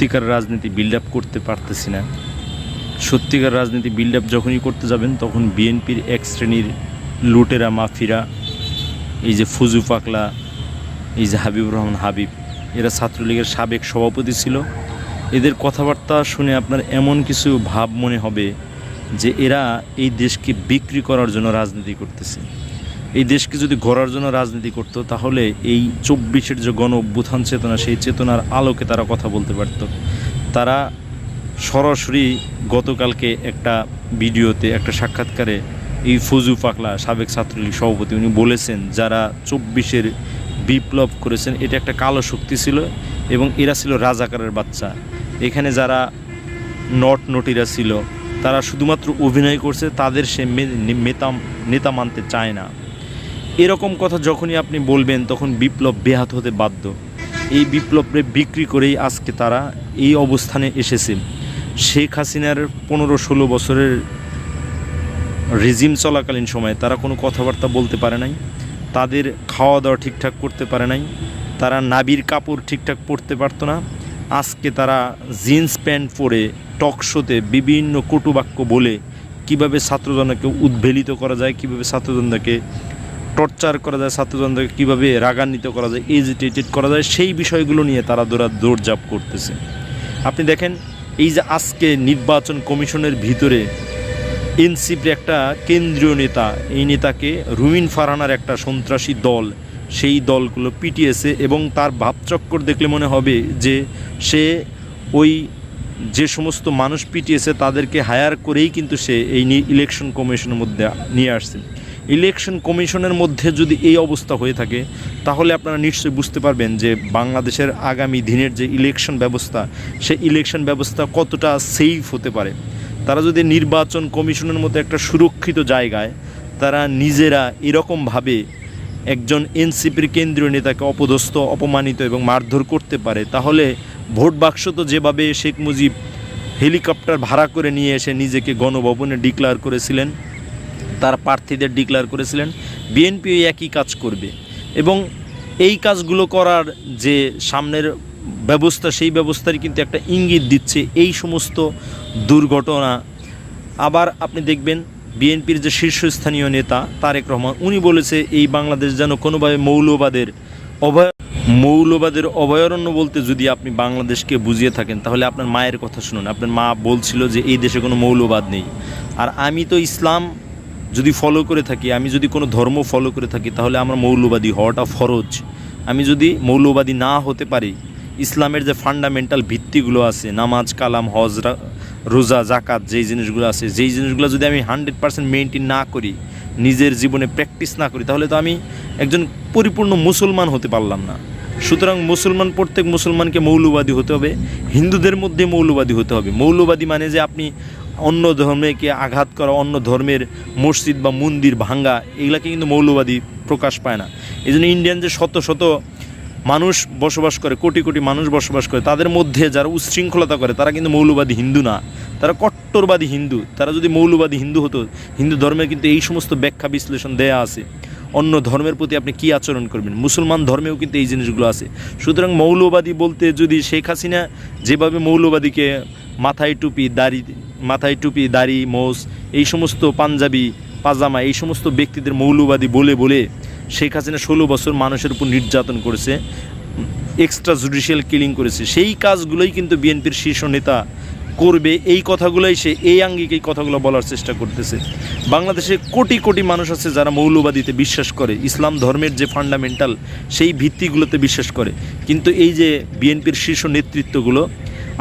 সত্যিকার রাজনীতি build up করতে পারতেছি না। সত্যিকার রাজনীতি বিল্ড আপ যখনই করতে যাবেন, তখন বিএনপির এক শ্রেণির লুটেরা, মাফিরা, এই যে ফুজু পাকলা এই যে হাবিবুর রহমান হাবিব, এরা ছাত্রলীগের সাবেক সভাপতি ছিল। এদের কথাবার্তা শুনে আপনার এমন কিছু ভাব মনে হবে যে এরা এই দেশকে বিক্রি করার জন্য রাজনীতি করতেছে। এই দেশকে যদি গড়ার জন্য রাজনীতি করতো, তাহলে এই চব্বিশের যে গণ অভ্যুত্থান চেতনা, সেই চেতনার আলোকে তারা কথা বলতে পারত। তারা সরাসরি গতকালকে একটা ভিডিওতে, একটা সাক্ষাৎকারে এই ফজু পাকলা সাবেক ছাত্রলীগ সভাপতি উনি বলেছেন, যারা চব্বিশের বিপ্লব করেছেন, এটা একটা কালো শক্তি ছিল এবং এরা ছিল রাজাকারের বাচ্চা। এখানে যারা নট নটিরা ছিল, তারা শুধুমাত্র অভিনয় করছে, তাদের সে নেতা নেতা মানতে চায় না। এরকম কথা যখনই আপনি বলবেন, তখন বিপ্লব বেহাত হতে বাধ্য। এই বিপ্লবকে বিক্রি করেই আজকে তারা এই অবস্থানে এসেছে। শেখ হাসিনার পনেরো ষোলো বছরের রেজিম চলাকালীন সময়ে তারা কোনো কথাবার্তা বলতে পারে নাই, তাদের খাওয়া দাওয়া ঠিকঠাক করতে পারে নাই, তারা নাবির কাপড় ঠিকঠাক পরতে পারতো না। আজকে তারা জিন্স প্যান্ট পরে টক শোতে বিভিন্ন কটুবাক্য বলে কীভাবে ছাত্রজনকে উদ্বেলিত করা যায়, কীভাবে ছাত্রজনকে টর্চার করা যায় ছাত্রজনকে কীভাবে রাগান্বিত করা যায়, এজিটেটেড করা যায়, সেই বিষয়গুলো নিয়ে তারা দৌড়া দৌড়জাপ করতেছে। আপনি দেখেন, এই যে আজকে নির্বাচন কমিশনের ভিতরে এনসিপির একটা কেন্দ্রীয় নেতা, এই নেতাকে রুমিন ফারহানার একটা সন্ত্রাসী দল, সেই দলগুলো পিটিয়েছে এবং তার ভাবচক্কর দেখলে মনে হবে যে সে ওই যে সমস্ত মানুষ পিটিয়েছে তাদেরকে হায়ার করেই কিন্তু সে এই ইলেকশন কমিশনের মধ্যে নিয়ে আসছে। ইলেকশন কমিশনের মধ্যে যদি এই অবস্থা হয়ে থাকে, তাহলে আপনারা নিশ্চয়ই বুঝতে পারবেন যে বাংলাদেশের আগামী দিনের যে ইলেকশন ব্যবস্থা সেই ইলেকশন ব্যবস্থা কতটা সেফ হতে পারে। তারা যদি নির্বাচন কমিশনের মতো একটা সুরক্ষিত জায়গায় তারা নিজেরা এরকমভাবে একজন এনসিপির কেন্দ্রীয় নেতাকে অপদস্থ, অপমানিত এবং মারধর করতে পারে, তাহলে ভোট বাক্স তো যেভাবে শেখ মুজিব হেলিকপ্টার ভাড়া করে নিয়ে এসে নিজেকে গণভবনে ডিক্লেয়ার করেছিলেন তার প্রার্থীদের ডিক্লেয়ার করেছিলেন, বিএনপি একই কাজ করবে। এবং এই কাজগুলো করার যে সামনের ব্যবস্থা, সেই ব্যবস্থারই কিন্তু একটা ইঙ্গিত দিচ্ছে এই সমস্ত দুর্ঘটনা। আবার আপনি দেখবেন বিএনপির যে শীর্ষস্থানীয় নেতা তারেক রহমান, উনি বলেছে, এই বাংলাদেশ যেন কোনোভাবে মৌলবাদের অভয় মৌলবাদের অভয়ারণ্য বলতে যদি আপনি বাংলাদেশকে বুঝিয়ে থাকেন, তাহলে আপনার মায়ের কথা শুনুন। আপনার মা বলছিল যে, এই দেশে কোনো মৌলবাদ নেই। আর আমি তো ইসলাম যদি ফলো করে থাকি, আমি যদি কোনো ধর্ম ফলো করে থাকি, তাহলে আমার মৌলবাদী হওয়াটা ফরজ। আমি যদি মৌলবাদী না হতে পারি, ইসলামের যে ফান্ডামেন্টাল ভিত্তিগুলো আছে, নামাজ, কালাম, হজ, রা- রোজা জাকাত যেই জিনিসগুলো আছে, যেই জিনিসগুলো যদি আমি হান্ড্রেড পার্সেন্ট মেনটেন না করি, নিজের জীবনে প্র্যাকটিস না করি, তাহলে তো আমি একজন পরিপূর্ণ মুসলমান হতে পারলাম না। সুতরাং মুসলমান, প্রত্যেক মুসলমানকে মৌলবাদী হতে হবে, হিন্দুদের মধ্যে মৌলবাদী হতে হবে। মৌলবাদী মানে যে আপনি অন্য ধর্মেকে আঘাত করা, অন্য ধর্মের মসজিদ বা মন্দির ভাঙ্গা, এগুলাকে কিন্তু মৌলবাদী প্রকাশ পায় না। এই জন্য ইন্ডিয়ান যে শত শত মানুষ বসবাস করে, কোটি কোটি মানুষ বসবাস করে, তাদের মধ্যে যারা উচ্ছৃঙ্খলতা করে, তারা কিন্তু মৌলবাদী হিন্দু না। তারা কট্টরবাদী হিন্দু। তারা যদি মৌলবাদী হিন্দু হতো, হিন্দু ধর্মের কিন্তু এই সমস্ত ব্যাখ্যা বিশ্লেষণ দেয়া আছে। অন্য ধর্মের প্রতি আপনি কী আচরণ করবেন? মুসলমান ধর্মেও কিন্তু এই জিনিসগুলো আছে। সুতরাং মৌলবাদী বলতে যদি শেখ হাসিনা যেভাবে মৌলবাদীকে মাথায় টুপি, দাড়ি, মাথায় টুপি, দাড়ি মোস এই সমস্ত পাঞ্জাবি, পাজামা, এই সমস্ত ব্যক্তিদের মৌলবাদী বলে বলে শেখ হাসিনা ষোলো বছর মানুষের উপর নির্যাতন করেছে এক্সট্রা জুডিশিয়াল কিলিং করেছে। সেই কাজগুলোই কিন্তু বিএনপির শীর্ষ নেতা করবে, এই কথাগুলোই সে, এই আঙ্গিক এই কথাগুলো বলার চেষ্টা করতেছে। বাংলাদেশে কোটি কোটি মানুষ আছে যারা মৌলবাদীতে বিশ্বাস করে, ইসলাম ধর্মের যে ফান্ডামেন্টাল সেই ভিত্তিগুলোতে বিশ্বাস করে। কিন্তু এই যে বিএনপির শীর্ষ নেতৃত্বগুলো,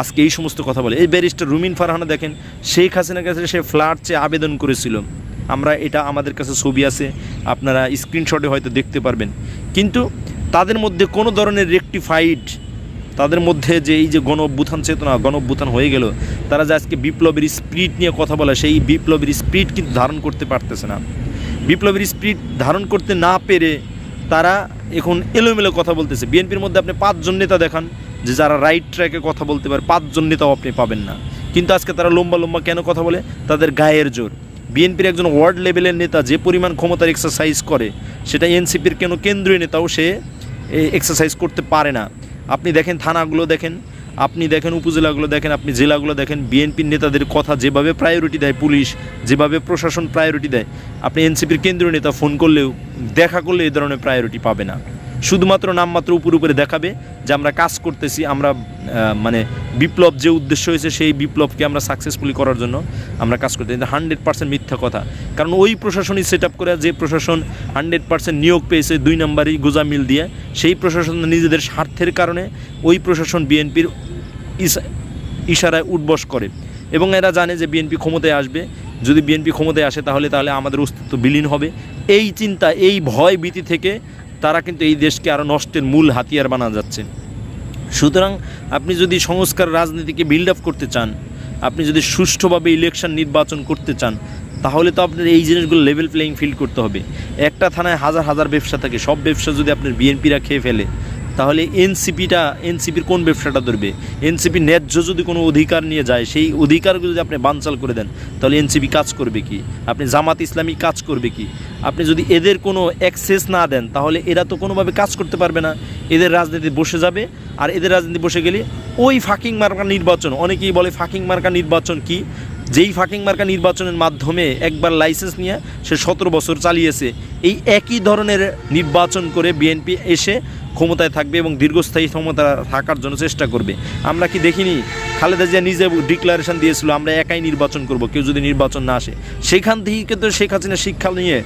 আজকে এই সমস্ত কথা বলে, এই ব্যারিস্টার রুমিন ফারহানা দেখেন, শেখ হাসিনার কাছে সে ফ্ল্যাট চেয়ে আবেদন করেছিল। আমরা এটা আমাদের কাছে ছবি আছে, আপনারা স্ক্রিনশটে হয়তো দেখতে পারবেন। কিন্তু তাদের মধ্যে কোনো ধরনের রেকটিফাইড তাদের মধ্যে যে এই যে গণ অভ্যুত্থান চেতনা গণ অভ্যুত্থান হয়ে গেল, তারা যে আজকে বিপ্লবের স্পিরিট নিয়ে কথা বলে, সেই বিপ্লবের স্পিরিট কিন্তু ধারণ করতে পারতেছে না। বিপ্লবের স্পিরিট ধারণ করতে না পেরে তারা এখন এলোমেলো কথা বলতেছে। বিএনপির মধ্যে আপনি পাঁচজন নেতা দেখান, যে যারা রাইট ট্র্যাকে কথা বলতে পারে, পাঁচজন নেতাও আপনি পাবেন না। কিন্তু আজকে তারা লম্বা লম্বা কেন কথা বলে? তাদের গায়ের জোর। বিএনপির একজন ওয়ার্ড লেভেলের নেতা যে পরিমাণ ক্ষমতার এক্সারসাইজ করে, সেটা এনসিপির কেন কেন্দ্রীয় নেতাও সে এক্সারসাইজ করতে পারে না। আপনি দেখেন থানাগুলো দেখেন, আপনি দেখেন উপজেলাগুলো দেখেন, আপনি জেলাগুলো দেখেন, বিএনপির নেতাদের কথা যেভাবে প্রায়োরিটি দেয় পুলিশ, যেভাবে প্রশাসন প্রায়োরিটি দেয়, আপনি এনসিপির কেন্দ্রীয় নেতা ফোন করলেও, দেখা করলে এই ধরনের প্রায়োরিটি পাবে না। শুধুমাত্র নামমাত্র উপর উপরে দেখাবে যে আমরা কাজ করতেছি, আমরা মানে বিপ্লব যে উদ্দেশ্য হয়েছে সেই বিপ্লবকে আমরা সাকসেসফুলি করার জন্য আমরা কাজ করতে হান্ড্রেড পার্সেন্ট মিথ্যা কথা। কারণ ওই প্রশাসনই সেট আপ করে যে প্রশাসন হান্ড্রেড পার্সেন্ট নিয়োগ পেয়েছে দুই নম্বরই গোজা মিল দিয়ে, সেই প্রশাসন নিজেদের স্বার্থের কারণে ওই প্রশাসন বিএনপির ইশারায় উঠবস করে। এবং এরা জানে যে বিএনপি ক্ষমতায় আসবে। যদি বিএনপি ক্ষমতায় আসে তাহলে তাহলে আমাদের অস্তিত্ব বিলীন হবে। এই চিন্তা, এই ভয় ভীতি থেকে তারা কিন্তু এই দেশকে আরও নষ্টের মূল হাতিয়ার বানা যাচ্ছে। সুতরাং আপনি যদি সংস্কার রাজনীতিকে বিল্ড আপ করতে চান, আপনি যদি সুষ্ঠুভাবে ইলেকশন নির্বাচন করতে চান, তাহলে তো আপনার এই জিনিসগুলো লেভেল প্লেয়িং ফিল্ড করতে হবে। একটা থানায় হাজার হাজার ব্যবসা থাকে, সব ব্যবসা যদি আপনার বিএনপিরা খেয়ে ফেলে তাহলে এনসিপিটা, এনসিপির কোন ব্যবসাটা ধরবে? এনসিপি ন্যায্য যদি কোনো অধিকার নিয়ে যায়, সেই অধিকারগুলো যদি আপনি বানচাল করে দেন, তাহলে এনসিপি কাজ করবে কি? আপনি জামাত ইসলামী কাজ করবে কি? আপনি যদি এদের কোনো অ্যাক্সেস না দেন, তাহলে এরা তো কোনোভাবে কাজ করতে পারবে না। এদের রাজনীতি বসে যাবে, আর এদের রাজনীতি বসে গেলে ওই ফাকিং মার্কা নির্বাচন, অনেকেই বলে ফাকিং মার্কা নির্বাচন কি? যেই ফাকিং মার্কা নির্বাচনের মাধ্যমে একবার লাইসেন্স নিয়ে সে সতেরো বছর চালিয়েছে, এই একই ধরনের নির্বাচন করে বিএনপি এসে ক্ষমতায় থাকবে এবং দীর্ঘস্থায়ী ক্ষমতা থাকার জন্য চেষ্টা করবে। আমরা কি দেখিনি? খালেদা জিয়া নিজে ডিক্লারেশন দিয়েছিল, আমরা একাই নির্বাচন করব, কেউ যদি নির্বাচন না আসে। সেখান থেকে কিন্তু শেখ হাসিনা শিক্ষা নিয়ে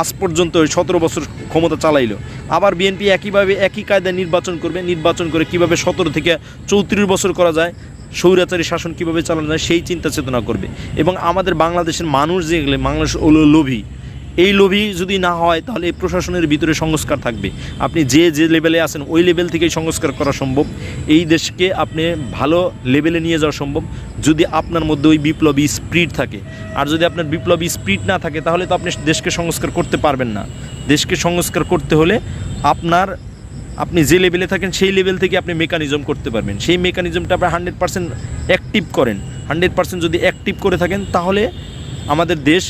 আজ পর্যন্ত সতেরো বছর ক্ষমতা চালাইলো। আবার বিএনপি একইভাবে একই কায়দায় নির্বাচন করবে। নির্বাচন করে কীভাবে সতেরো থেকে চৌত্রিশ বছর করা যায়, স্বৈরাচারী শাসন কীভাবে চালানো যায়, সেই চিন্তা চেতনা করবে। এবং আমাদের বাংলাদেশের মানুষ যেগুলো বাংলাদেশ লোভী। এই লোভী যদি না হয়, তাহলে এই প্রশাসনের ভিতরে সংস্কার থাকবে। আপনি যে যে লেভেলে আছেন, ওই লেভেল থেকেই সংস্কার করা সম্ভব। এই দেশকে আপনি ভালো লেভেলে নিয়ে যাওয়া সম্ভব। যদি আপনার মধ্যে ওই বিপ্লবী স্পিরিট থাকে। আর যদি আপনার বিপ্লবী স্পিরিট না থাকে, তাহলে তো আপনি দেশকে সংস্কার করতে পারবেন না। দেশকে সংস্কার করতে হলে আপনার, আপনি যে লেভেলে থাকেন, সেই লেভেল থেকে আপনি মেকানিজম করতে পারবেন। সেই মেকানিজমটা আপনি হান্ড্রেড পার্সেন্ট অ্যাক্টিভ করেন। হান্ড্রেড পার্সেন্ট যদি অ্যাক্টিভ করে থাকেন, তাহলে আমাদের দেশ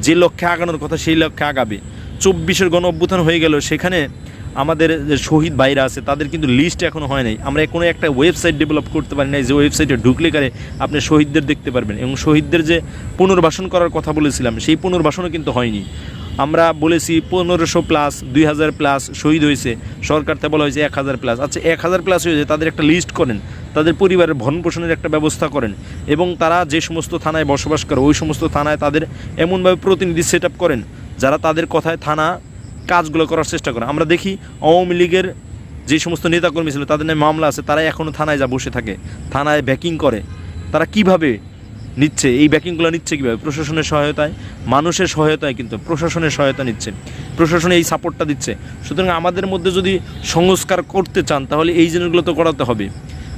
যে লক্ষ্যে আগানোর কথা সেই লক্ষ্যে আগাবে। চব্বিশের গণ অভ্যুত্থান হয়ে গেল, সেখানে আমাদের যে শহীদ ভাইরা আছে, তাদের কিন্তু লিস্ট এখনও হয় নাই। আমরা কোনো একটা ওয়েবসাইট ডেভেলপ করতে পারি নাই, যে ওয়েবসাইটে ঢুকলে কারে আপনি শহীদদের দেখতে পারবেন। এবং শহীদদের যে পুনর্বাসন করার কথা বলেছিলাম, সেই পুনর্বাসনও কিন্তু হয়নি। আমরা বলেছি পনেরোশো প্লাস দুই হাজার প্লাস শহীদ হয়েছে। সরকার থেকে বলা হয়েছে এক হাজার প্লাস আচ্ছা এক হাজার প্লাস হয়েছে, তাদের একটা লিস্ট করেন। তাদের পরিবারের ভরণ পোষণের একটা ব্যবস্থা করেন। এবং তারা যে সমস্ত থানায় বসবাস করে, ওই সমস্ত থানায় তাদের এমনভাবে প্রতিনিধি সেট করেন, যারা তাদের কথায় থানা কাজগুলো করার চেষ্টা করে। আমরা দেখি আওয়ামী লীগের যে সমস্ত নেতাকর্মী ছিল, তাদের নামে মামলা আছে, তারা এখনও থানায় যা বসে থাকে, থানায় ব্যাকিং করে। তারা কীভাবে নিচ্ছে, এই ব্যাকিংগুলো নিচ্ছে কীভাবে? প্রশাসনের সহায়তায়, মানুষের সহায়তায় কিন্তু প্রশাসনের সহায়তা নিচ্ছে, প্রশাসনে এই সাপোর্টটা দিচ্ছে। সুতরাং আমাদের মধ্যে যদি সংস্কার করতে চান, তাহলে এই জিনিসগুলো তো করাতে হবে।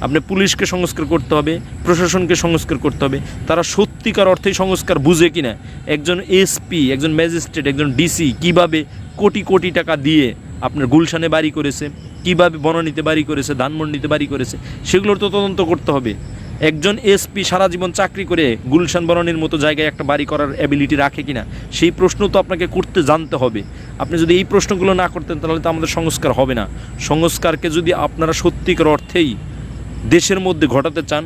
আপনি পুলিশকে সংস্কার করতে হবে, প্রশাসনকে সংস্কার করতে হবে। তারা সত্যিকার অর্থেই সংস্কার বুঝে কিনা? একজন এসপি একজন ম্যাজিস্ট্রেট, একজন ডিসি কীভাবে কোটি কোটি টাকা দিয়ে আপনার গুলশানে বাড়ি করেছে, কীভাবে বনানীতে বাড়ি করেছে, ধানমন্ডিতে বাড়ি করেছে, সেগুলোর তো তদন্ত করতে হবে। একজন এসপি সারা জীবন চাকরি করে গুলশান বরণের মতো জায়গায় একটা বাড়ি করার অ্যাবিলিটি রাখে কিনা? সেই প্রশ্ন তো আপনাকে করতে জানতে হবে। আপনি যদি এই প্রশ্নগুলো না করতেন তাহলে তো আমাদের সংস্কার হবে না। সংস্কারকে যদি আপনারা সত্যিকার অর্থেই দেশের মধ্যে ঘটাতে চান,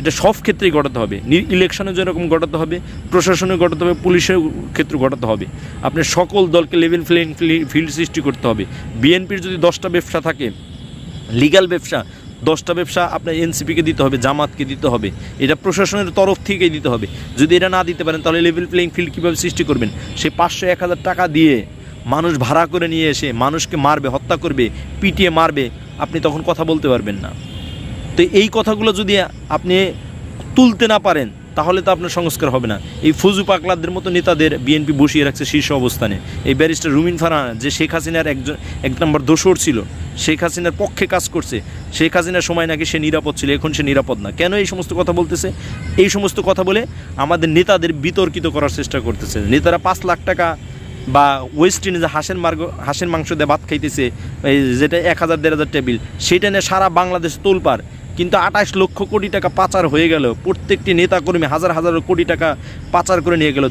এটা সব ক্ষেত্রেই ঘটাতে হবে। ইলেকশনে যেরকম ঘটাতে হবে প্রশাসনে ঘটাতে হবে পুলিশের ক্ষেত্রে ঘটাতে হবে। আপনি সকল দলকে লেভেল প্লেইং ফিল্ড সৃষ্টি করতে হবে। বিএনপির যদি দশটা ব্যবসা থাকে লিগ্যাল ব্যবসা দশটা ব্যবসা আপনার এনসিপিকে দিতে হবে, জামাতকে দিতে হবে। এটা প্রশাসনের তরফ থেকেই দিতে হবে। যদি এটা না দিতে পারেন, তাহলে লেভেল প্লেইং ফিল্ড কীভাবে সৃষ্টি করবেন? সে পাঁচশো এক হাজার টাকা দিয়ে মানুষ ভাড়া করে নিয়ে এসে মানুষকে মারবে, হত্যা করবে, পিটিয়ে মারবে, আপনি তখন কথা বলতে পারবেন না। তো এই কথাগুলো যদি আপনি তুলতে না পারেন তাহলে তো আপনার সংস্কার হবে না। এই ফজু পাকলাদের মতো নেতাদের বিএনপি বসিয়ে রাখছে শীর্ষ অবস্থানে। এই ব্যারিস্টার রুমিন ফারহান, যে শেখ হাসিনার একজন এক নম্বর দোষর ছিল, শেখ হাসিনার পক্ষে কাজ করছে। শেখ হাসিনার সময় নাকি সে নিরাপদ ছিল, এখন সে নিরাপদ না। কেন এই সমস্ত কথা বলতেছে? এই সমস্ত কথা বলে আমাদের নেতাদের বিতর্কিত করার চেষ্টা করতেছে। নেতারা পাঁচ লাখ টাকা বা ওয়েস্ট ইন্ডিজে হাঁসের মার্গ হাঁসের মাংস দিয়ে ভাত খাইতেছে যেটা এক হাজার, দেড় হাজার টেবিল, সেটা নিয়ে সারা বাংলাদেশ তোলপার কিন্তু আঠাশ লক্ষ কোটি টাকা পাচার হয়ে গেল। প্রত্যেকটি নেতাকর্মী হাজার হাজার কোটি টাকা পাচার করে নিয়ে গেল।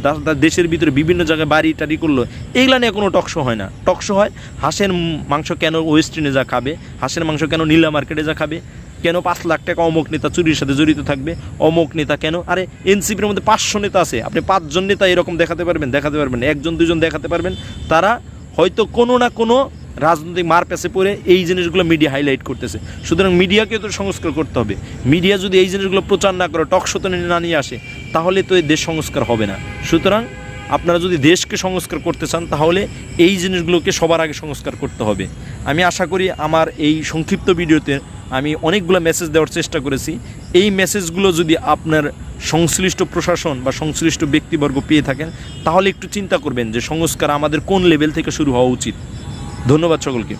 দেশের ভিতরে বিভিন্ন জায়গায় বাড়ি টাড়ি করল। এইগুলা নিয়ে কোনো টকশো হয় না। টকশো হয়, হাঁসের মাংস কেন ওয়েস্ট যা খাবে? হাঁসের মাংস কেন নীলা মার্কেটে যা খাবে? কেন পাঁচ লাখ টাকা অমুক নেতা চুরির সাথে জড়িত থাকবে? অমুক নেতা কেন? আরে এনসিপির মধ্যে পাঁচশো নেতা আছে। আপনি পাঁচজন নেতা এরকম দেখাতে পারবেন দেখাতে পারবেন একজন, দুজন দেখাতে পারবেন। তারা হয়তো কোনো না কোনো রাজনৈতিক মার পেছে পড়ে এই জিনিসগুলো মিডিয়া হাইলাইট করতেছে। সুতরাং মিডিয়াকে তো সংস্কার করতে হবে। মিডিয়া যদি এই জিনিসগুলো প্রচার না করে টকশোতে না নিয়ে আসে, তাহলে তো এই দেশ সংস্কার হবে না। সুতরাং আপনারা যদি দেশকে সংস্কার করতে চান, তাহলে এই জিনিসগুলোকে সবার আগে সংস্কার করতে হবে। আমি আশা করি আমার এই সংক্ষিপ্ত ভিডিওতে আমি অনেকগুলো মেসেজ দেওয়ার চেষ্টা করেছি। এই মেসেজগুলো যদি আপনার সংশ্লিষ্ট প্রশাসন বা সংশ্লিষ্ট ব্যক্তিবর্গ পেয়ে থাকেন, তাহলে একটু চিন্তা করবেন যে সংস্কার আমাদের কোন লেভেল থেকে শুরু হওয়া উচিত। ধন্যবাদ সকলকে।